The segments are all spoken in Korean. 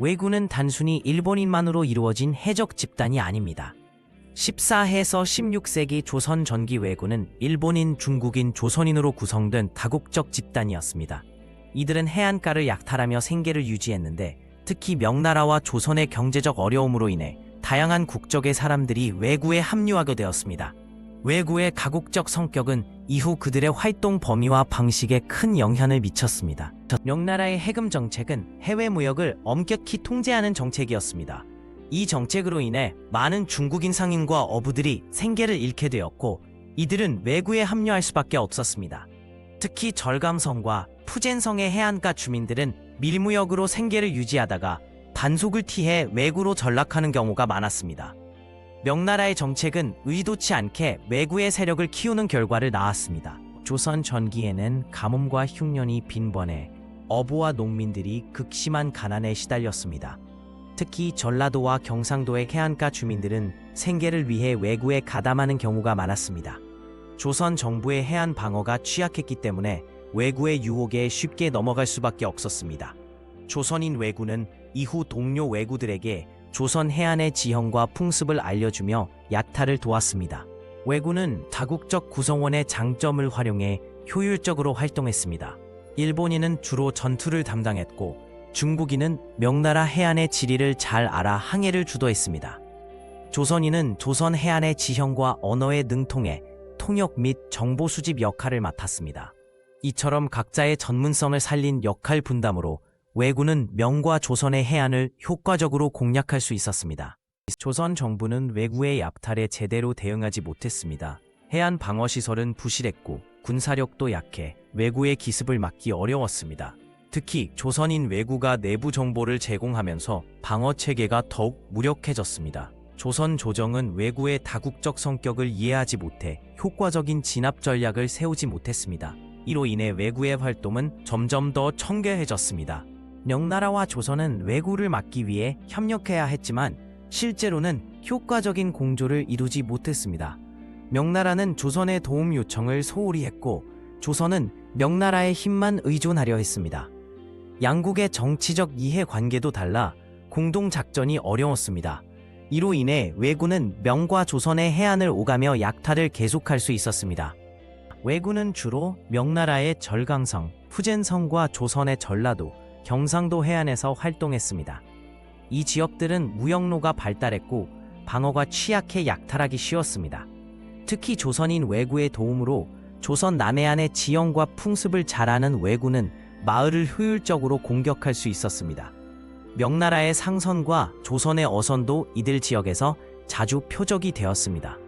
왜군은 단순히 일본인만으로 이루어진 해적 집단이 아닙니다. 14해에서 16세기 조선 전기 왜군은 일본인, 중국인, 조선인으로 구성된 다국적 집단이었습니다. 이들은 해안가를 약탈하며 생계를 유지했는데 특히 명나라와 조선의 경제적 어려움으로 인해 다양한 국적의 사람들이 왜구에 합류하게 되었습니다. 왜구의 가국적 성격은 이후 그들의 활동 범위와 방식에 큰 영향을 미쳤습니다. 명나라의 해금 정책은 해외 무역을 엄격히 통제하는 정책이었습니다. 이 정책으로 인해 많은 중국인 상인과 어부들이 생계를 잃게 되었고 이들은 왜구에 합류할 수밖에 없었습니다. 특히 절감성과 푸젠성의 해안가 주민들은 밀무역으로 생계를 유지하다가 단속을 피해 외구로 전락하는 경우가 많았습니다. 명나라의 정책은 의도치 않게 외구의 세력을 키우는 결과를 낳았습니다. 조선 전기에는 가뭄과 흉년이 빈번해 어부와 농민들이 극심한 가난에 시달렸습니다. 특히 전라도와 경상도의 해안가 주민들은 생계를 위해 외구에 가담하는 경우가 많았습니다. 조선 정부의 해안 방어가 취약했기 때문에 외구의 유혹에 쉽게 넘어갈 수밖에 없었습니다. 조선인 외구는 이후 동료 외구들에게 조선 해안의 지형과 풍습을 알려주며 약탈을 도왔습니다. 외구는 다국적 구성원의 장점을 활용해 효율적으로 활동했습니다. 일본인은 주로 전투를 담당했고 중국인은 명나라 해안의 지리를 잘 알아 항해를 주도했습니다. 조선인은 조선 해안의 지형과 언어에 능통해 통역 및 정보 수집 역할을 맡았습니다. 이처럼 각자의 전문성을 살린 역할 분담으로 왜구는 명과 조선의 해안을 효과적으로 공략할 수 있었습니다. 조선 정부는 왜구의 약탈에 제대로 대응하지 못했습니다. 해안 방어 시설은 부실했고 군사력도 약해 왜구의 기습을 막기 어려웠습니다. 특히 조선인 왜구가 내부 정보를 제공하면서 방어 체계가 더욱 무력해졌습니다. 조선 조정은 왜구의 다국적 성격을 이해하지 못해 효과적인 진압 전략을 세우지 못했습니다. 이로 인해 왜구의 활동은 점점 더 청결해졌습니다. 명나라와 조선은 왜구를 막기 위해 협력해야 했지만 실제로는 효과적인 공조를 이루지 못했습니다. 명나라는 조선의 도움 요청을 소홀히 했고 조선은 명나라의 힘만 의존하려 했습니다. 양국의 정치적 이해 관계도 달라 공동 작전이 어려웠습니다. 이로 인해 왜구는 명과 조선의 해안을 오가며 약탈을 계속할 수 있었습니다. 왜구는 주로 명나라의 절강성, 푸젠성과 조선의 전라도, 경상도 해안에서 활동했습니다. 이 지역들은 무역로가 발달했고 방어가 취약해 약탈하기 쉬웠습니다. 특히 조선인 왜구의 도움으로 조선 남해안의 지형과 풍습을 잘 아는 왜구는 마을을 효율적으로 공격할 수 있었습니다. 명나라의 상선과 조선의 어선도 이들 지역에서 자주 표적이 되었습니다.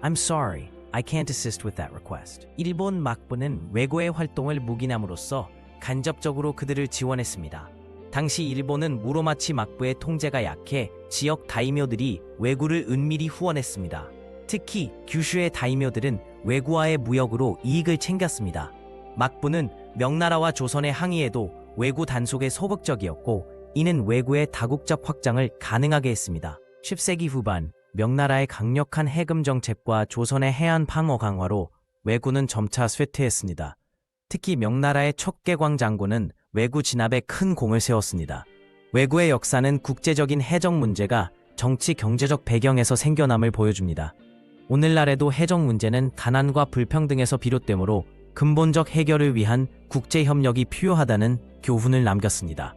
I'm sorry, I can't assist with that request. 일본 막부는 왜구의 활동을 묵인함으로써 간접적으로 그들을 지원했습니다. 당시 일본은 무로마치 막부의 통제가 약해 지역 다이묘들이 왜구를 은밀히 후원했습니다. 특히 규슈의 다이묘들은 왜구와의 무역으로 이익을 챙겼습니다. 막부는 명나라와 조선의 항의에도 왜구 단속에 소극적이었고 이는 왜구의 다국적 확장을 가능하게 했습니다. 10세기 후반 명나라의 강력한 해금 정책과 조선의 해안 방어 강화로 왜구는 점차 쇠퇴했습니다. 특히 명나라의 척계광 장군은 왜구 진압에 큰 공을 세웠습니다. 왜구의 역사는 국제적인 해적 문제가 정치 경제적 배경에서 생겨남을 보여줍니다. 오늘날에도 해적 문제는 가난과 불평등에서 비롯되므로 근본적 해결을 위한 국제 협력이 필요하다는 교훈을 남겼습니다.